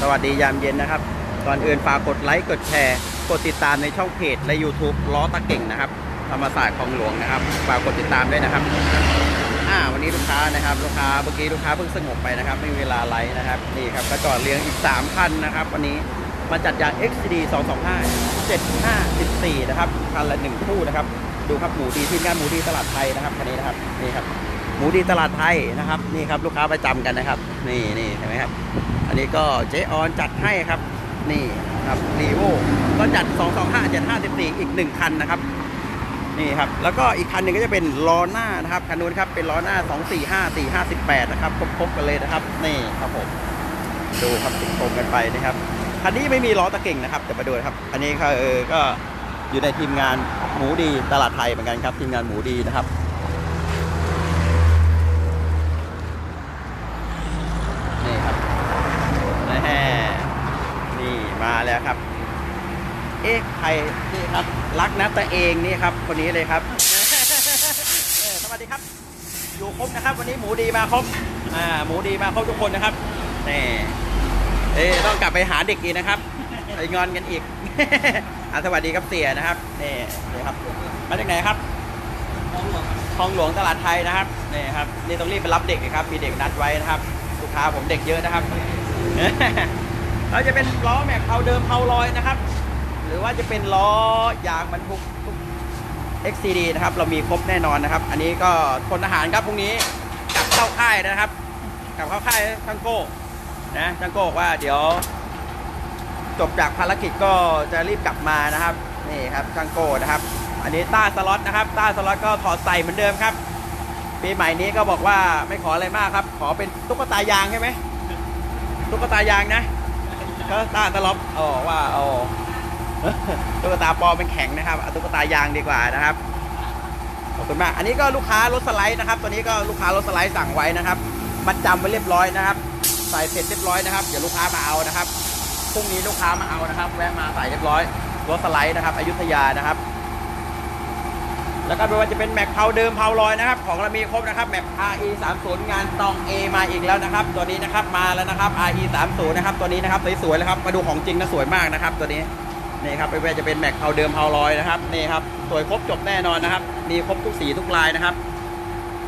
สวัสดียามเย็นนะครับ ก่อนอื่นฝากกดไลค์ กดแชร์ กดติดตามในช่องเพจและ YouTube ล้อตะเก่งนะครับ ธรรมศาสตร์คลองหลวงนะครับ ฝากกดติดตามด้วยนะครับ อ่า วันนี้ลูกค้านะครับ ลูกค้าเมื่อกี้ลูกค้าเพิ่งสงบไปนะครับ ไม่มีเวลาไลฟ์นะครับ นี่ครับ ก็จอดเลี้ยงอีก 3 คันนะครับ วันนี้มาจัดยาง XD 225 7514 นะครับ คันละ 1 คู่นะครับ ดูครับ หมูดีทีมงานหมูดีตลาดไทยนะครับ คันนี้นะครับ นี่ครับ หมูดีตลาดไทยนะครับ นี่ครับ ลูกค้าประจำกันนะครับ นี่นี่เห็นไหมครับ อันนี้ก็เจออนจัดให้ครับ นี่ครับรีโวก็จัด 225 754 อีก 1 คันนะครับ นี่ครับ แล้วก็อีกคันหนึ่งก็จะเป็นล้อหน้านะครับ คันนู้นครับ เป็นล้อหน้า 245 458 นะครับ ครบๆกันเลยนะครับ นี่ครับผม ดูครับติดตรงกันไปนะครับ คันนี้ไม่มีล้อตะเก่งนะครับแต่มาดูครับ อันนี้ก็เออก็อยู่ในทีมงานหมูดีตลาดไทยเหมือนกันครับ ทีมงานหมูดีนะครับ นี่ครับแหม่นี่ มาแล้วครับ เอ๊ะใครนี่ครับ รักนะตัวเองนี่ครับ คนนี้เลยครับเออสวัสดีครับ อยู่ครบนะครับ วันนี้หมูดีมาครบอ่าหมูดีมาครบทุกคนนะครับนี่เอ๊ะต้องกลับไปหาเด็กอีกนะครับไปงอนกันอีกอ่าสวัสดีครับเสียนะครับนี่นี่ครับ มาจากไหนครับคลองหลวงตลาดไทยนะครับนี่ครับนี่ต้องรีบไปรับเด็กนะครับมีเด็กนัดไว้นะครับลูกค้าผมเด็กเยอะนะครับ เราจะเป็นล้อแม็กเพาเดิมเพาลอยนะครับ หรือว่าจะเป็นล้อยางบรรทุก XCD นะครับ เรามีครบแน่นอนนะครับ อันนี้ก็พลทหารครับพรุ่งนี้กลับเข้าค่ายนะครับ กลับเข้าค่ายช่างโก้นะช่างโก้บอกว่าเดี๋ยว จบจากภารกิจก็จะรีบกลับมานะครับนี่ครับช่างโก้นะครับ อันนี้ต้าสล็อตนะครับต้าสล็อตก็ถอดใส่เหมือนเดิมครับปีใหม่นี้ก็บอกว่าไม่ขออะไรมากครับ ขอเป็นตุ๊กตายางใช่ไหมตุ๊กตายางนะ ก็ต้าสล็อตอ๋อว่าอ๋อตุ๊กตาปอมเป็นแข็งนะครับเอาตุ๊กตายางดีกว่านะครับขอบคุณมาก อันนี้ก็ลูกค้ารถสไลด์นะครับ ตัวนี้ก็ลูกค้ารถสไลด์สั่งไว้นะครับ มัดจำไว้เรียบร้อยนะครับ ใส่เสร็จเรียบร้อยนะครับ เดี๋ยวลูกค้ามาเอานะครับ พรุ่งนี้ลูกค้ามาเอานะครับ แวะมาใส่เรียบร้อย รถสไลด์นะครับ อยุธยานะครับ แล้วก็ไม่ว่าจะเป็นแม็กเพาเดิมเพาลอยนะครับ ของเรามีครบนะครับแม็ก RE 3 0งานตอง A มาอีกแล้วนะครับ ตัวนี้นะครับมาแล้วนะครับ RE 3 0นะครับตัวนี้นะครับสวยๆเลยครับมาดูของจริงนะสวยมากนะครับ ตัวนี้นี่ครับไม่ว่าจะเป็นแม็กเพาเดิมเพาลอยนะครับนี่ครับสวยครบจบแน่นอนนะครับ มีครบทุกสีทุกลายนะครับ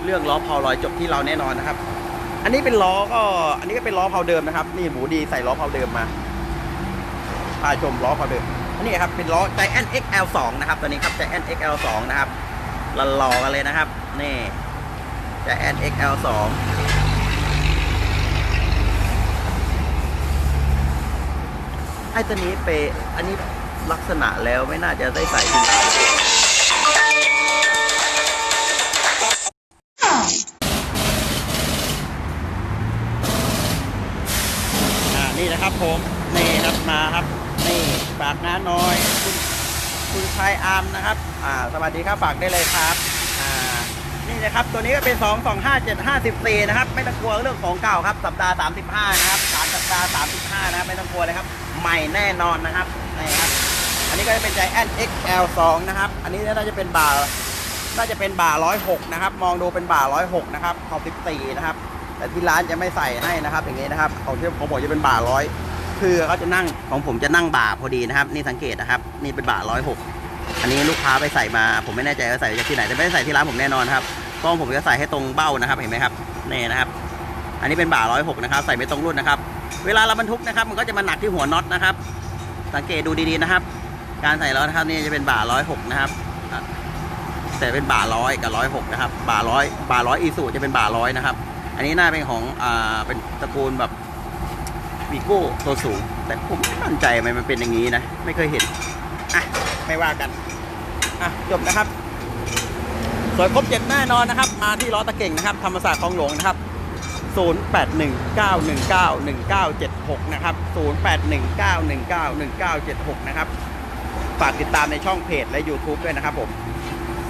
เรื่องล้อเพาลอยจบที่เราแน่นอนนะครับ อันนี้เป็นล้อก็อันนี้ก็เป็นล้อเพาเดิมนะครับ นี่หมูดีใส่ล้อเพาเดิมมาพาชมล้อเขาเดิมอันนี้ครับเป็นล้อ Giant XL2 นะครับตัวนี้ครับ Giant XL2 นะครับ หล่อๆกันเลยนะครับ นี่ Giant XL2 ไอ้ตัวนี้เปอันนี้ลักษณะแล้วไม่น่าจะได้ใส่ที่ไหนอ่านี่นะครับผม นี่ครับมาครับ นี่ฝากน้าน้อยคุณ ชายอาร์มนะครับอ่าสวัสดีครับฝากได้เลยครับอ่านี่นะครับตัวนี้ก็เป็น 2 2 5 7 5 4นะครับไม่ต้องกลัวเรื่องของเก่าครับสัปดาห์35นะครับสามสัปดาห์35นะครับไม่ต้องกลัวเลยครับใหม่แน่นอนนะครับนี่ครับอันนี้ก็จะเป็น Giant XL2 นะครับอันนี้น่าจะเป็นบ่าน่าจะเป็นบ่า106นะครับมองดูเป็นบ่า106นะครับขอบ14นะครับแต่ที่ร้านจะไม่ใส่ให้นะครับอย่างนี้นะครับของที่ของผมจะเป็นบ่า100คือเขาจะนั่งของผมจะนั่งบ่าพอดีนะครับ นี่สังเกตนะครับ นี่เป็นบ่า106 อันนี้ลูกค้าไปใส่มาผมไม่แน่ใจว่าใส่จากที่ไหนแต่ไม่ได้ใส่ที่ร้านผมแน่นอนครับเพราะผมจะใส่ให้ตรงเบ้านะครับเห็นไหมครับนี่นะครับ อันนี้เป็นบ่า106นะครับ ใส่ไม่ตรงรุ่นนะครับ เวลาเราบรรทุกนะครับ มันก็จะมาหนักที่หัวน็อตนะครับ สังเกตดูดีๆนะครับ การใส่ล้อนะครับนี่จะเป็นบ่า106นะครับแต่เป็นบ่าร้อยกับร้อยหกนะครับ บ่าร้อยบ่าร้อยอีสูจะเป็นบ่าร้อยนะครับ อันนี้น่าเป็นของอ่าเป็นตระกูลแบบวีโก้ตัวสูง แต่ผมไม่มั่นใจมันเป็นอย่างนี้นะ ไม่เคยเห็นอะ ไม่ว่ากันอะจบนะครับสวยครบเจ็ดแน่นอนนะครับ มาที่ล้อตะเก่งนะครับ ธรรมศาสตร์คลองหลวงนะครับ 0819191976 นะครับ 0819191976 นะครับ ฝากติดตามในช่องเพจและ YouTube ด้วยนะครับผม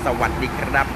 สวัสดีครับ